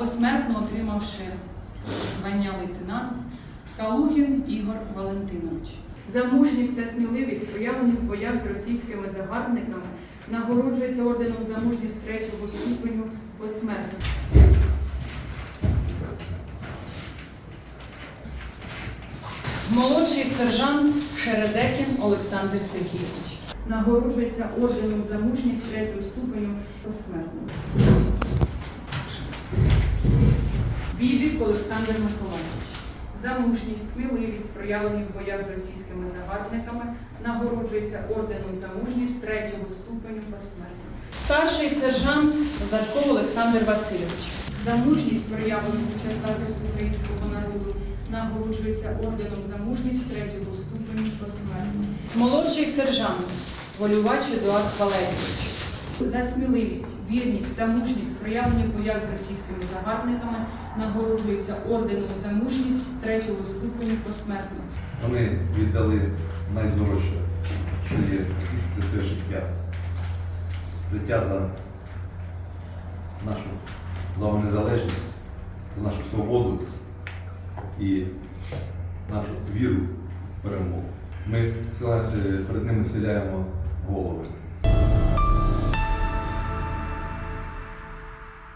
Посмертно отримавши звання лейтенант Калугін Ігор Валентинович. За мужність та сміливість, проявлені в боях з російськими загарбниками, нагороджується орденом за мужність третього ступеню посмертно. Молодший сержант Шередекін Олександр Сергійович. Нагороджується орденом за мужність третього ступеню посмертно. Бібік Олександр Миколаївич. За мужність, сміливість, проявлені в боях з російськими загарбниками, нагороджується орденом за мужність третього ступеню посмертно. Старший сержант Задков Олександр Васильович. За мужність, проявлену під час захисту українського народу, нагороджується орденом за мужність третього ступеню посмертно. Молодший сержант Волювач Едуард Валерійович. За сміливість, вірність та мужність, проявлені в боях з російськими загарбниками, нагороджується орденом за мужність третього ступеню посмертно. Вони віддали найдорожче, що є це, це життя. Життя за нашу славу незалежність, за нашу свободу і нашу віру в перемогу. Ми е, перед ними схиляємо голови.